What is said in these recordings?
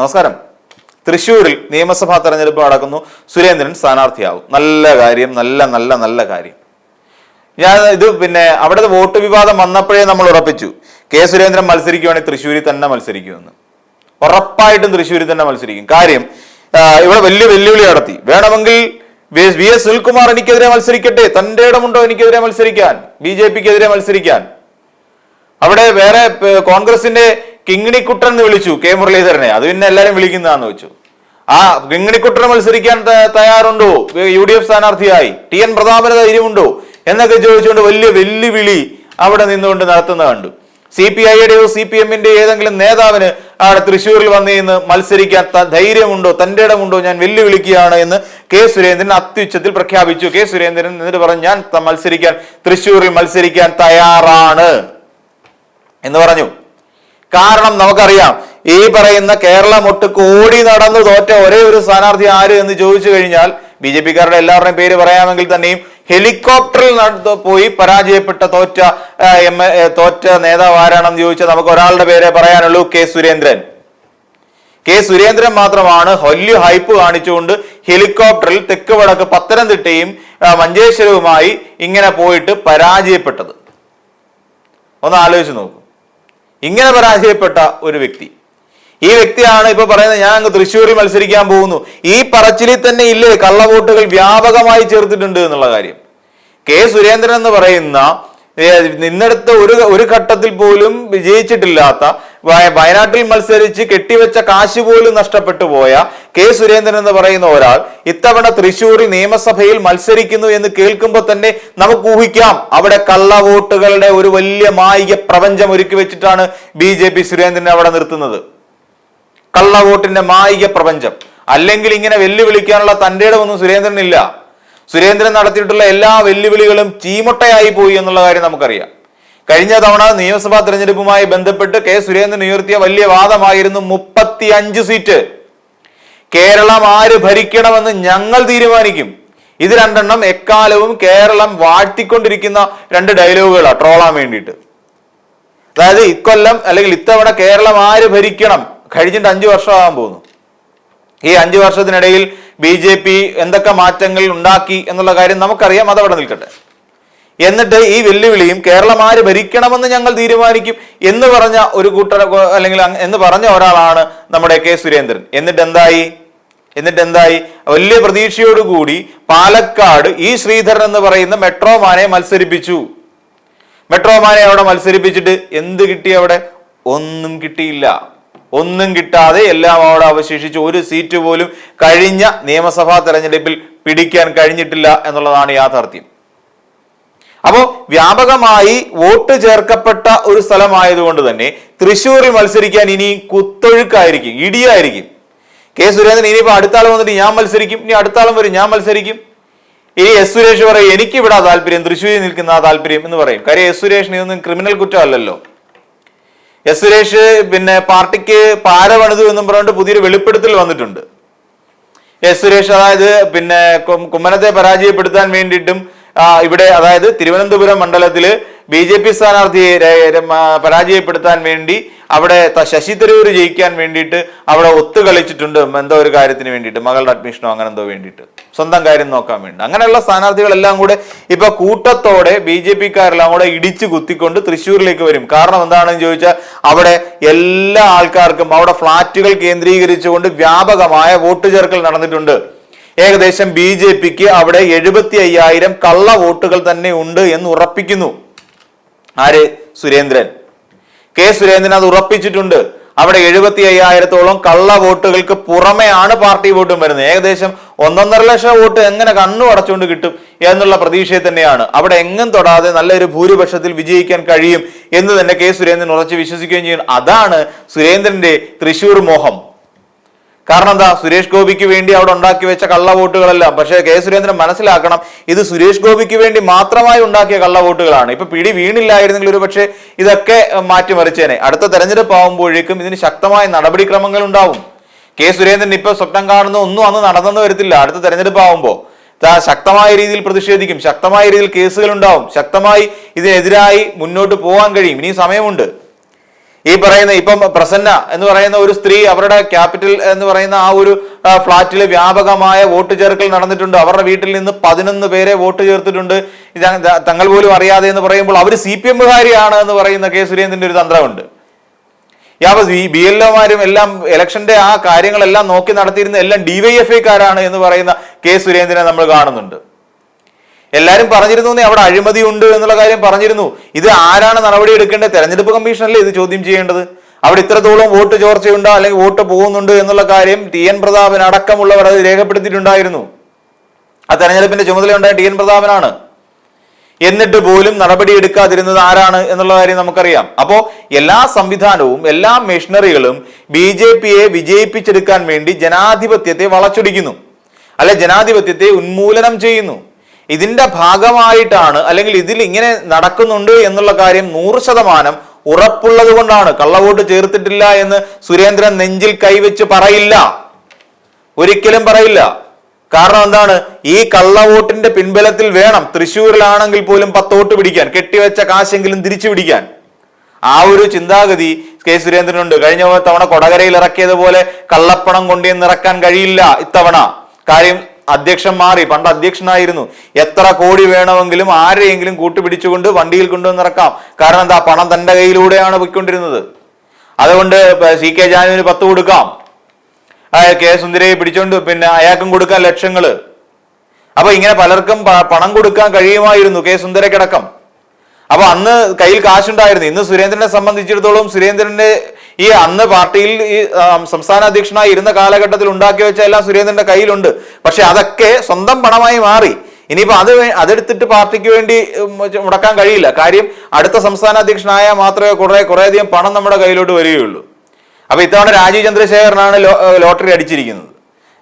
നമസ്കാരം. തൃശ്ശൂരിൽ നിയമസഭാ തെരഞ്ഞെടുപ്പ് നടക്കുന്നു. സുരേന്ദ്രൻ സ്ഥാനാർത്ഥിയാവും നല്ല കാര്യം നല്ല നല്ല നല്ല കാര്യം. ഞാൻ ഇത് പിന്നെ അവിടുത്തെ വോട്ട് വിവാദം വന്നപ്പോഴേ നമ്മൾ ഉറപ്പിച്ചു. കെ സുരേന്ദ്രൻ മത്സരിക്കുവാണെങ്കിൽ തൃശ്ശൂരിൽ തന്നെ മത്സരിക്കുമെന്ന്. ഉറപ്പായിട്ടും തൃശ്ശൂരിൽ തന്നെ മത്സരിക്കും. കാര്യം ഇവിടെ വലിയ വെല്ലുവിളി നടത്തി. വേണമെങ്കിൽ വി- എസ് സുനിൽകുമാർ എനിക്കെതിരെ മത്സരിക്കട്ടെ? തന്റെ ഇടമുണ്ടോ എനിക്കെതിരെ മത്സരിക്കാൻ? ബി ജെ പിക്കെതിരെ മത്സരിക്കാൻ? അവിടെ വേറെ കോൺഗ്രസിന്റെ കിങ്ങിണിക്കുട്ടൻ എന്ന് വിളിച്ചു കെ മുരളീധരനെ. അത് പിന്നെ എല്ലാരും വിളിക്കുന്നതാന്ന് വെച്ചു. ആ കിങ്ങിണിക്കുട്ടനെ മത്സരിക്കാൻ തയ്യാറുണ്ടോ? യു ഡി എഫ് സ്ഥാനാർത്ഥിയായി. ടി എൻ പ്രതാപന് ധൈര്യമുണ്ടോ എന്നൊക്കെ ചോദിച്ചുകൊണ്ട് വലിയ വെല്ലുവിളി അവിടെ നിന്നുകൊണ്ട് നടത്തുന്ന കണ്ടു. സി പി ഐയുടെയോ സി പി എമ്മിന്റെ ഏതെങ്കിലും നേതാവിന് അവിടെ തൃശ്ശൂരിൽ വന്നു ഇന്ന് മത്സരിക്കാൻ ധൈര്യമുണ്ടോ? തന്റെ ഇടമുണ്ടോ? ഞാൻ വെല്ലുവിളിക്കുകയാണ് എന്ന് കെ സുരേന്ദ്രൻ അത്യുച്ചത്തിൽ പ്രഖ്യാപിച്ചു. കെ സുരേന്ദ്രൻ എന്നിട്ട് പറഞ്ഞു ഞാൻ മത്സരിക്കാൻ തൃശ്ശൂരിൽ മത്സരിക്കാൻ തയ്യാറാണ് എന്ന് പറഞ്ഞു. കാരണം നമുക്കറിയാം. ഈ പറയുന്ന കേരളം ഒട്ട് കോടി നടന്നു തോറ്റ ഒരേ ഒരു സ്ഥാനാർത്ഥി ആര് എന്ന് ചോദിച്ചു കഴിഞ്ഞാൽ ബി ജെ പിക്കാരുടെ എല്ലാവരുടെയും പേര് പറയാമെങ്കിൽ തന്നെയും ഹെലികോപ്റ്ററിൽ പോയി പരാജയപ്പെട്ട തോറ്റ എം തോറ്റ നേതാവ് ആരാണെന്ന് ചോദിച്ചാൽ നമുക്ക് ഒരാളുടെ പേരെ പറയാനുള്ളൂ കെ സുരേന്ദ്രൻ. കെ സുരേന്ദ്രൻ മാത്രമാണ് വലിയ ഹൈപ്പ് കാണിച്ചുകൊണ്ട് ഹെലികോപ്റ്ററിൽ തെക്ക് വടക്ക് പത്തനംതിട്ടയും മഞ്ചേശ്വരവുമായി ഇങ്ങനെ പോയിട്ട് പരാജയപ്പെട്ടത്. ഒന്ന് ആലോചിച്ച് നോക്കൂ. ഇങ്ങനെ പരാജയപ്പെട്ട ഒരു വ്യക്തി. ഈ വ്യക്തിയാണ് ഇപ്പൊ പറയുന്നത് ഞാൻ അങ്ങ് തൃശ്ശൂരിൽ മത്സരിക്കാൻ പോകുന്നു. ഈ പറച്ചിലിൽ തന്നെ ഇല്ലേ? കള്ളവോട്ടുകൾ വ്യാപകമായി ചേർത്തിട്ടുണ്ട് എന്നുള്ള കാര്യം. കെ. സുരേന്ദ്രൻ എന്ന് പറയുന്ന നിന്നെടുത്ത ഒരു ഒരു ഘട്ടത്തിൽ പോലും വിജയിച്ചിട്ടില്ലാത്ത വയനാട്ടിൽ മത്സരിച്ച് കെട്ടിവെച്ച കാശ് പോലും നഷ്ടപ്പെട്ടു പോയ കെ സുരേന്ദ്രൻ എന്ന് പറയുന്ന ഒരാൾ ഇത്തവണ തൃശ്ശൂരിൽ നിയമസഭയിൽ മത്സരിക്കുന്നു എന്ന് കേൾക്കുമ്പോൾ തന്നെ നമുക്ക് ഊഹിക്കാം. അവിടെ കള്ളവോട്ടുകളുടെ ഒരു വലിയ മായിക പ്രപഞ്ചം ഒരുക്കി വെച്ചിട്ടാണ് ബി ജെ പി സുരേന്ദ്രനെ അവിടെ നിർത്തുന്നത്. കള്ളവോട്ടിന്റെ മായിക പ്രപഞ്ചം. അല്ലെങ്കിൽ ഇങ്ങനെ വെല്ലുവിളിക്കാനുള്ള തന്റെ ഇടമൊന്നും സുരേന്ദ്രനില്ല. സുരേന്ദ്രൻ നടത്തിയിട്ടുള്ള എല്ലാ വെല്ലുവിളികളും ചീമുട്ടയായി പോയി എന്നുള്ള കാര്യം നമുക്കറിയാം. കഴിഞ്ഞ തവണ നിയമസഭാ തെരഞ്ഞെടുപ്പുമായി ബന്ധപ്പെട്ട് കെ സുരേന്ദ്രൻ ഉയർത്തിയ വലിയ വാദമായിരുന്നു മുപ്പത്തി സീറ്റ്. കേരളം ആര് ഭരിക്കണമെന്ന് ഞങ്ങൾ തീരുമാനിക്കും. ഇത് രണ്ടെണ്ണം എക്കാലവും കേരളം വാഴ്ത്തിക്കൊണ്ടിരിക്കുന്ന രണ്ട് ഡയലോഗുകളാണ് ട്രോളാൻ വേണ്ടിയിട്ട്. അതായത് ഇക്കൊല്ലം അല്ലെങ്കിൽ ഇത്തവണ കേരളം ആര് ഭരിക്കണം കഴിഞ്ഞിട്ട് അഞ്ചു വർഷമാകാൻ പോകുന്നു. ഈ അഞ്ചു വർഷത്തിനിടയിൽ ബി ജെ പി എന്തൊക്കെ മാറ്റങ്ങൾ ഉണ്ടാക്കി എന്നുള്ള കാര്യം നമുക്കറിയാം അതവിടെ നിൽക്കട്ടെ. എന്നിട്ട് ഈ വെല്ലുവിളിയും കേരളം ആര് ഭരിക്കണമെന്ന് ഞങ്ങൾ തീരുമാനിക്കും എന്ന് പറഞ്ഞ ഒരു കൂട്ടർ അല്ലെങ്കിൽ എന്ന് പറഞ്ഞ ഒരാളാണ് നമ്മുടെ കെ സുരേന്ദ്രൻ. എന്നിട്ട് എന്തായി? എന്നിട്ട് എന്തായി വലിയ പ്രതീക്ഷയോടുകൂടി പാലക്കാട് ഈ ശ്രീധരൻ എന്ന് പറയുന്ന മെട്രോമാനെ മത്സരിപ്പിച്ചു. മെട്രോമാനെ അവിടെ മത്സരിപ്പിച്ചിട്ട് എന്ത് കിട്ടി അവിടെ? ഒന്നും കിട്ടിയില്ല. ഒന്നും കിട്ടാതെ എല്ലാം അവിടെ അവശേഷിച്ചു ഒരു സീറ്റ് പോലും കഴിഞ്ഞ നിയമസഭാ തെരഞ്ഞെടുപ്പിൽ പിടിക്കാൻ കഴിഞ്ഞിട്ടില്ല എന്നുള്ളതാണ് യാഥാർത്ഥ്യം. അപ്പോൾ വ്യാപകമായി വോട്ട് ചേർക്കപ്പെട്ട ഒരു സ്ഥലമായതുകൊണ്ട് തന്നെ തൃശ്ശൂരിൽ മത്സരിക്കാൻ ഇനി കുത്തൊഴുക്കായിരിക്കും ഇടിയായിരിക്കും. കെ സുരേന്ദ്രൻ ഇനിയിപ്പോ അടുത്താളം വന്നിട്ട് ഞാൻ മത്സരിക്കും ഇനി അടുത്താളം വരും ഞാൻ മത്സരിക്കും. ഇനി എസ് സുരേഷ് പറയും എനിക്ക് ഇവിടെ താല്പര്യം തൃശ്ശൂരിൽ നിൽക്കുന്ന ആ താല്പര്യം എന്ന് പറയും. കാര്യം എസ് സുരേഷിന് ഇതൊന്നും ക്രിമിനൽ കുറ്റമല്ലല്ലോ. എസ് സുരേഷ് പിന്നെ പാർട്ടിക്ക് പാര പണിതു എന്നും പറഞ്ഞുകൊണ്ട് പുതിയൊരു വെളിപ്പെടുത്തൽ വന്നിട്ടുണ്ട്. എസ് സുരേഷ് അതായത് പിന്നെ കുമ്മനത്തെ പരാജയപ്പെടുത്താൻ വേണ്ടിയിട്ടും ആ, ഇവിടെ അതായത് തിരുവനന്തപുരം മണ്ഡലത്തിൽ ബി ജെ പി സ്ഥാനാർത്ഥിയെ പരാജയപ്പെടുത്താൻ വേണ്ടി അവിടെ ശശി തരൂർ ജയിക്കാൻ വേണ്ടിയിട്ട് അവിടെ ഒത്തു കളിച്ചിട്ടുണ്ട്. എന്തോ ഒരു കാര്യത്തിന് വേണ്ടിയിട്ട് മകളുടെ അഡ്മിഷനോ അങ്ങനെ എന്തോ വേണ്ടിയിട്ട്. സ്വന്തം കാര്യം നോക്കാൻ വേണ്ടി. അങ്ങനെയുള്ള സ്ഥാനാർത്ഥികളെല്ലാം കൂടെ ഇപ്പൊ കൂട്ടത്തോടെ ബി ജെ പിക്കാരെല്ലാം കൂടെ ഇടിച്ചു കുത്തിക്കൊണ്ട് തൃശ്ശൂരിലേക്ക് വരും. കാരണം എന്താണെന്ന് ചോദിച്ചാൽ അവിടെ എല്ലാ ആൾക്കാർക്കും അവിടെ ഫ്ളാറ്റുകൾ കേന്ദ്രീകരിച്ചുകൊണ്ട് വ്യാപകമായ വോട്ട് ചേർക്കൽ നടന്നിട്ടുണ്ട്. ഏകദേശം ബി ജെ പിക്ക് അവിടെ എഴുപത്തി അയ്യായിരം കള്ള വോട്ടുകൾ തന്നെ ഉണ്ട് എന്ന് ഉറപ്പിക്കുന്നു. ആര്? സുരേന്ദ്രൻ. കെ സുരേന്ദ്രൻ അത് ഉറപ്പിച്ചിട്ടുണ്ട്. അവിടെ എഴുപത്തി അയ്യായിരത്തോളം കള്ള വോട്ടുകൾക്ക് പുറമെയാണ് പാർട്ടി വോട്ടും വരുന്നത്. ഏകദേശം ഒന്നൊന്നര ലക്ഷം വോട്ട് എങ്ങനെ കണ്ണു അടച്ചുകൊണ്ട് കിട്ടും എന്നുള്ള പ്രതീക്ഷയിൽ തന്നെയാണ്. അവിടെ എങ്ങും തൊടാതെ നല്ലൊരു ഭൂരിപക്ഷത്തിൽ വിജയിക്കാൻ കഴിയും എന്ന് തന്നെ കെ സുരേന്ദ്രൻ ഉറച്ച് വിശ്വസിക്കുകയും ചെയ്യുന്നു അതാണ് സുരേന്ദ്രന്റെ തൃശൂർ മോഹം. കാരണം എന്താ? സുരേഷ് ഗോപിക്ക് വേണ്ടി അവിടെ ഉണ്ടാക്കി വെച്ച കള്ള വോട്ടുകളല്ല പക്ഷേ കെ സുരേന്ദ്രൻ മനസ്സിലാക്കണം ഇത് സുരേഷ് ഗോപിക്ക് വേണ്ടി മാത്രമായി ഉണ്ടാക്കിയ കള്ള വോട്ടുകളാണ് ഇപ്പൊ പിടി വീണില്ലായിരുന്നെങ്കിൽ ഒരു പക്ഷേ ഇതൊക്കെ മാറ്റിമറിച്ചേനെ. അടുത്ത തെരഞ്ഞെടുപ്പ് ആകുമ്പോഴേക്കും ഇതിന് ശക്തമായ നടപടിക്രമങ്ങൾ ഉണ്ടാവും. കെ സുരേന്ദ്രൻ ഇപ്പൊ സ്വപ്നം കാണുന്ന ഒന്നും അന്ന് നടന്നെന്ന് വരത്തില്ല. അടുത്ത തെരഞ്ഞെടുപ്പ് ആകുമ്പോൾ ശക്തമായ രീതിയിൽ പ്രതിഷേധിക്കും. ശക്തമായ രീതിയിൽ കേസുകൾ ഉണ്ടാവും. ശക്തമായി ഇതിനെതിരായി മുന്നോട്ട് പോകാൻ കഴിയും. ഇനി സമയമുണ്ട്. ഈ പറയുന്ന ഇപ്പം പ്രസന്ന എന്ന് പറയുന്ന ഒരു സ്ത്രീ അവരുടെ ക്യാപിറ്റൽ എന്ന് പറയുന്ന ആ ഒരു ഫ്ളാറ്റിൽ വ്യാപകമായ വോട്ട് ചേർക്കൽ നടന്നിട്ടുണ്ട്. അവരുടെ വീട്ടിൽ നിന്ന് പതിനൊന്ന് പേരെ വോട്ട് ചേർത്തിട്ടുണ്ട്. തങ്ങൾ പോലും അറിയാതെ എന്ന് പറയുമ്പോൾ അവർ സി പി എമ്മുകാരിയാണ് എന്ന് പറയുന്ന കെ സുരേന്ദ്രന്റെ ഒരു തന്ത്രമുണ്ട്. യാവ ബി എൽ ഒമാരും എല്ലാം ഇലക്ഷന്റെ ആ കാര്യങ്ങളെല്ലാം നോക്കി നടത്തിയിരുന്ന എല്ലാം ഡിവൈഎഫ്ഐക്കാരാണ് എന്ന് പറയുന്ന കെ സുരേന്ദ്രനെ നമ്മൾ കാണുന്നുണ്ട്. എല്ലാരും പറഞ്ഞിരുന്നു "നീ അവിടെ അഴിമതി ഉണ്ട് എന്നുള്ള കാര്യം പറഞ്ഞിരുന്നു. ഇത് ആരാണ് നടപടി എടുക്കേണ്ടത്? തെരഞ്ഞെടുപ്പ് കമ്മീഷനല്ലേ ഇത് ചോദ്യം ചെയ്യേണ്ടത്? അവിടെ ഇത്രത്തോളം വോട്ട് ചോർച്ചയുണ്ടോ? അല്ലെങ്കിൽ വോട്ട് പോകുന്നുണ്ട് എന്നുള്ള കാര്യം ടി എൻ പ്രതാപൻ അടക്കമുള്ളവർ അത് രേഖപ്പെടുത്തിയിട്ടുണ്ടായിരുന്നു. ആ തെരഞ്ഞെടുപ്പിന്റെ ചുമതലയുണ്ടായ ടി എൻ പ്രതാപനാണ്. എന്നിട്ട് പോലും നടപടി എടുക്കാതിരുന്നത് ആരാണ് എന്നുള്ള കാര്യം നമുക്കറിയാം. അപ്പോ എല്ലാ സംവിധാനവും എല്ലാ മെഷീനറികളും ബി ജെ പിയെ വിജയിപ്പിച്ചെടുക്കാൻ വേണ്ടി ജനാധിപത്യത്തെ വളച്ചൊടിക്കുന്നു. അല്ലെ ജനാധിപത്യത്തെ ഉന്മൂലനം ചെയ്യുന്നു. ഇതിന്റെ ഭാഗമായിട്ടാണ് അല്ലെങ്കിൽ ഇതിൽ ഇങ്ങനെ നടക്കുന്നുണ്ട് എന്നുള്ള കാര്യം നൂറ് ശതമാനം ഉറപ്പുള്ളത് കൊണ്ടാണ്. കള്ളവോട്ട് ചേർത്തിട്ടില്ല എന്ന് സുരേന്ദ്രൻ നെഞ്ചിൽ കൈവച്ച് പറയില്ല. ഒരിക്കലും പറയില്ല. കാരണം എന്താണ്? ഈ കള്ളവോട്ടിന്റെ പിൻബലത്തിൽ വേണം തൃശ്ശൂരിലാണെങ്കിൽ പോലും പത്ത് വോട്ട് പിടിക്കാൻ കെട്ടിവെച്ച കാശെങ്കിലും തിരിച്ചു പിടിക്കാൻ. ആ ഒരു ചിന്താഗതി കെ സുരേന്ദ്രനുണ്ട്. കഴിഞ്ഞ തവണ കൊടകരയിൽ ഇറക്കിയതുപോലെ കള്ളപ്പണം കൊണ്ടുവന്ന് ഇറക്കാൻ കഴിയില്ല ഇത്തവണ. കാര്യം അധ്യക്ഷൻ മാറി പണ്ട് അധ്യക്ഷനായിരുന്നു. എത്ര കോടി വേണമെങ്കിലും ആരെയെങ്കിലും കൂട്ടുപിടിച്ചുകൊണ്ട് വണ്ടിയിൽ കൊണ്ടുവന്ന് ഇറക്കാം. കാരണം എന്താ? പണം തന്റെ കയ്യിലൂടെയാണ് പോയിക്കൊണ്ടിരുന്നത്. അതുകൊണ്ട് സി കെ ജാനുവിന് പത്ത് കൊടുക്കാം. കെ സുന്ദരയെ പിടിച്ചോണ്ട് പിന്നെ അയാൾക്കും കൊടുക്കാം ലക്ഷങ്ങൾ. അപ്പൊ ഇങ്ങനെ പലർക്കും പണം കൊടുക്കാൻ കഴിയുമായിരുന്നു കെ സുന്ദരക്കടക്കം അപ്പൊ അന്ന് കയ്യിൽ കാശുണ്ടായിരുന്നു. ഇന്ന് സുരേന്ദ്രനെ സംബന്ധിച്ചിടത്തോളം സുരേന്ദ്രന്റെ ഈ അന്ന് പാർട്ടിയിൽ ഈ സംസ്ഥാന അധ്യക്ഷനായി ഇരുന്ന കാലഘട്ടത്തിൽ ഉണ്ടാക്കി വെച്ച എല്ലാം സുരേന്ദ്രന്റെ കയ്യിലുണ്ട്. പക്ഷെ അതൊക്കെ സ്വന്തം പണമായി മാറി. ഇനിയിപ്പോ അത് അതെടുത്തിട്ട് പാർട്ടിക്ക് വേണ്ടി മുടക്കാൻ കഴിയില്ല. കാര്യം അടുത്ത സംസ്ഥാന അധ്യക്ഷനായ മാത്രമേ കുറെ കുറേയധികം പണം നമ്മുടെ കയ്യിലോട്ട് വരികയുള്ളൂ. അപ്പൊ ഇത്തവണ രാജീവ് ചന്ദ്രശേഖരനാണ് ലോട്ടറി അടിച്ചിരിക്കുന്നത്.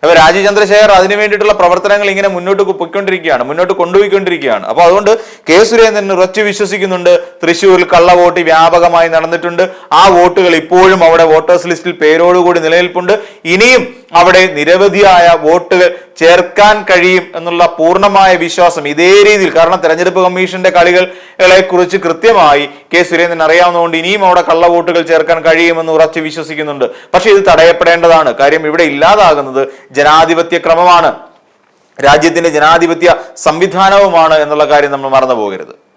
അപ്പൊ രാജീവ് ചന്ദ്രശേഖർ അതിനു വേണ്ടിയിട്ടുള്ള പ്രവർത്തനങ്ങൾ ഇങ്ങനെ മുന്നോട്ട് പൊയ്ക്കൊണ്ടിരിക്കുകയാണ് മുന്നോട്ട് കൊണ്ടുപോയിക്കൊണ്ടിരിക്കുകയാണ്. അപ്പൊ അതുകൊണ്ട് കെ സുരേന്ദ്രൻ ഉറച്ചു വിശ്വസിക്കുന്നുണ്ട്. തൃശ്ശൂരിൽ കള്ള വോട്ട് വ്യാപകമായി നടന്നിട്ടുണ്ട്. ആ വോട്ടുകൾ ഇപ്പോഴും അവിടെ വോട്ടേഴ്സ് ലിസ്റ്റിൽ പേരോടുകൂടി നിലനിൽപ്പുണ്ട്. ഇനിയും അവിടെ നിരവധിയായ വോട്ടുകൾ ചേർക്കാൻ കഴിയും എന്നുള്ള പൂർണമായ വിശ്വാസം ഇതേ രീതിയിൽ കാരണം തെരഞ്ഞെടുപ്പ് കമ്മീഷന്റെ കളികളെ കുറിച്ച് കൃത്യമായി കെ സുരേന്ദ്രൻ അറിയാവുന്നതുകൊണ്ട് ഇനിയും അവിടെ കള്ള വോട്ടുകൾ ചേർക്കാൻ കഴിയുമെന്ന് ഉറച്ചു വിശ്വസിക്കുന്നുണ്ട്. പക്ഷേ ഇത് തടയപ്പെടേണ്ടതാണ്. കാര്യം ഇവിടെ ഇല്ലാതാകുന്നത് ജനാധിപത്യ ക്രമമാണ്. രാജ്യത്തിന്റെ ജനാധിപത്യ സംവിധാനവുമാണ് എന്നുള്ള കാര്യം നമ്മൾ മറന്നു പോകരുത്